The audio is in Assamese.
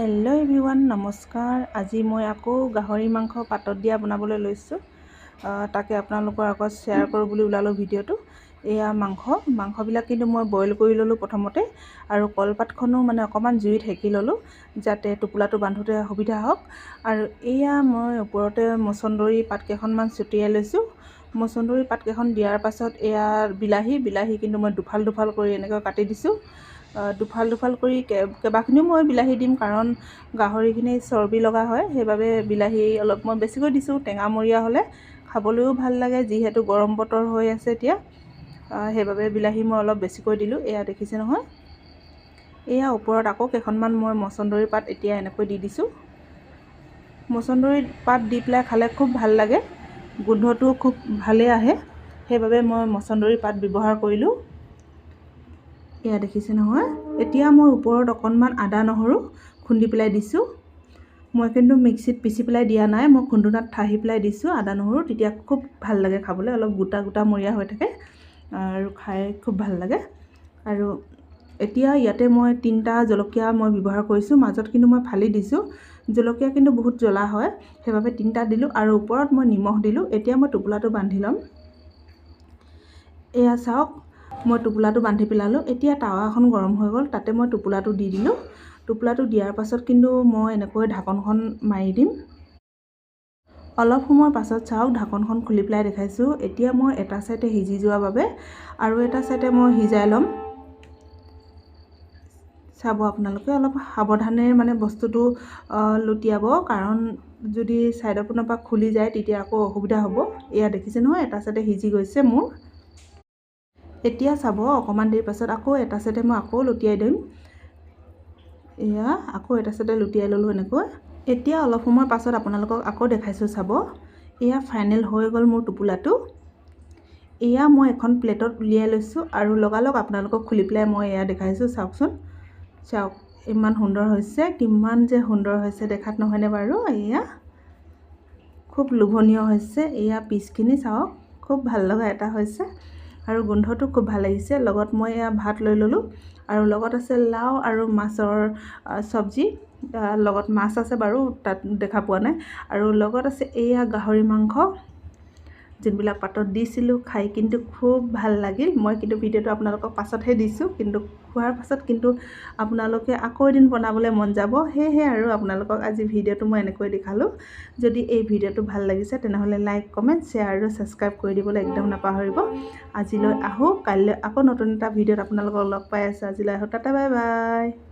হেল্ল' এভৰিৱান নমস্কাৰ। আজি মই আকৌ গাহৰি মাংস পাতত দিয়া বনাবলৈ লৈছোঁ। তাকে আপোনালোকৰ আগত শ্বেয়াৰ কৰোঁ বুলি ওলালোঁ ভিডিঅ'টো। এয়া মাংস। মাংসবিলাক কিন্তু মই বইল কৰি ল'লোঁ প্ৰথমতে আৰু কলপাতখনো মানে অকণমান জুইত সেকি ল'লোঁ যাতে টোপোলাটো বান্ধোতে সুবিধা হওক। আৰু এয়া মই ওপৰতে মচন্দৰী পাতকেইখনমান ছটিয়াই লৈছোঁ। মচন্দৰী পাতকেইখন দিয়াৰ পাছত এয়া বিলাহী বিলাহী কিন্তু মই দুফাল দুফাল কৰি এনেকৈ কাটি দিছোঁ। দুফাল দুফাল কৰি কেইবাখিনিও মই বিলাহী দিম কাৰণ গাহৰিখিনি চৰ্বি লগা হয় সেইবাবে বিলাহী অলপ মই বেছিকৈ দিছোঁ টেঙামৰীয়া হ'লে খাবলৈও ভাল লাগে যিহেতু গৰম বতৰ হৈ আছে এতিয়া সেইবাবে বিলাহী মই অলপ বেছিকৈ দিলোঁ এয়া দেখিছে নহয়। এয়া ওপৰত আকৌ কেইখনমান মই মচন্দৰী পাত এতিয়া এনেকৈ দি দিছোঁ। মচন্দৰী পাত দি পেলাই খালে খুব ভাল লাগে গোন্ধটোও খুব ভালেই আহে সেইবাবে মই মচন্দৰী পাত ব্যৱহাৰ কৰিলোঁ। এয়া দেখিছে নহয়। এতিয়া মই ওপৰত অকণমান আদা নহৰু খুন্দি পেলাই দিছোঁ। মই কিন্তু মিক্সিত পিচি পেলাই দিয়া নাই। মই খুন্দুনাত ঠাহি পেলাই দিছোঁ আদা নহৰু। তেতিয়া খুব ভাল লাগে খাবলৈ। অলপ গোটা গোটা মৰীয়া হৈ থাকে আৰু খাই খুব ভাল লাগে। আৰু এতিয়া ইয়াতে মই তিনিটা জলকীয়া মই ব্যৱহাৰ কৰিছোঁ। মাজত কিন্তু মই ফালি দিছোঁ। জলকীয়া কিন্তু বহুত জ্বলা হয়। সেইবাবে তিনিটা দিলোঁ আৰু ওপৰত মই নিমখ দিলোঁ। এতিয়া মই টোপোলাটো বান্ধি ল'ম। এয়া চাওক। মই টোপোলাটো বান্ধি পেলালোঁ। এতিয়া টাৱাখন গৰম হৈ গ'ল তাতে মই টোপোলাটো দি দিলোঁ। টোপোলাটো দিয়াৰ পাছত কিন্তু মই এনেকৈ ঢাকনখন মাৰি দিম। অলপ সময়ৰ পাছত চাওক ঢাকনখন খুলি পেলাই দেখাইছোঁ। এতিয়া মই এটা ছাইডে সিজি যোৱাৰ বাবে আৰু এটা ছাইডে মই সিজাই ল'ম। চাব আপোনালোকে অলপ সাৱধানে মানে বস্তুটো লুটিয়াব। কাৰণ যদি ছাইডৰ পিনৰ পৰা খুলি যায় তেতিয়া আকৌ অসুবিধা হ'ব। এয়া দেখিছে নহয় এটা ছাইডে সিজি গৈছে মোৰ। এতিয়া চাব অকণমান দেৰি পাছত আকৌ এটা ছাইডে মই আকৌ লুটিয়াই দিম। এয়া আকৌ এটা ছাইডে লুটিয়াই ল'লোঁ এনেকৈ। এতিয়া অলপ সময়ৰ পাছত আপোনালোকক আকৌ দেখাইছোঁ চাব। এয়া ফাইনেল হৈ গ'ল মোৰ টোপোলাটো। এয়া মই এখন প্লেটত উলিয়াই লৈছোঁ আৰু লগালগ আপোনালোকক খুলি পেলাই মই এয়া দেখাইছোঁ চাওকচোন। চাওক ইমান সুন্দৰ হৈছে কিমান যে সুন্দৰ হৈছে দেখাত নহয়নে বাৰু? এয়া খুব লোভনীয় হৈছে এয়া পিচখিনি চাওক খুব ভাল লগা এটা হৈছে। আৰু গোন্ধটো খুব ভাল লাগিছে। লগত মই এয়া ভাত লৈ ল'লোঁ আৰু লগত আছে লাও আৰু মাছৰ চব্জি। লগত মাছ আছে বাৰু তাত দেখা পোৱা নাই। আৰু লগত আছে এয়া গাহৰি মাংস। যোনবিলাক পাতত দিছিলোঁ খাই কিন্তু খুব ভাল লাগিল। মই কিন্তু ভিডিঅ'টো আপোনালোকক পাছতহে দিছোঁ কিন্তু খোৱাৰ পাছত কিন্তু আপোনালোকে আকৌ এদিন বনাবলৈ মন যাব। সেয়েহে আৰু আপোনালোকক আজি ভিডিঅ'টো মই এনেকৈ দেখালোঁ। যদি এই ভিডিঅ'টো ভাল লাগিছে তেনেহ'লে লাইক কমেণ্ট শ্বেয়াৰ আৰু ছাবস্ক্ৰাইব কৰি দিবলৈ একদম নাপাহৰিব। আজিলৈ আহোঁ কাইলৈ আকৌ নতুন এটা ভিডিঅ'ত আপোনালোকক লগ পাই আছোঁ। আজিলৈ আহোঁ তাতে বাই বাই।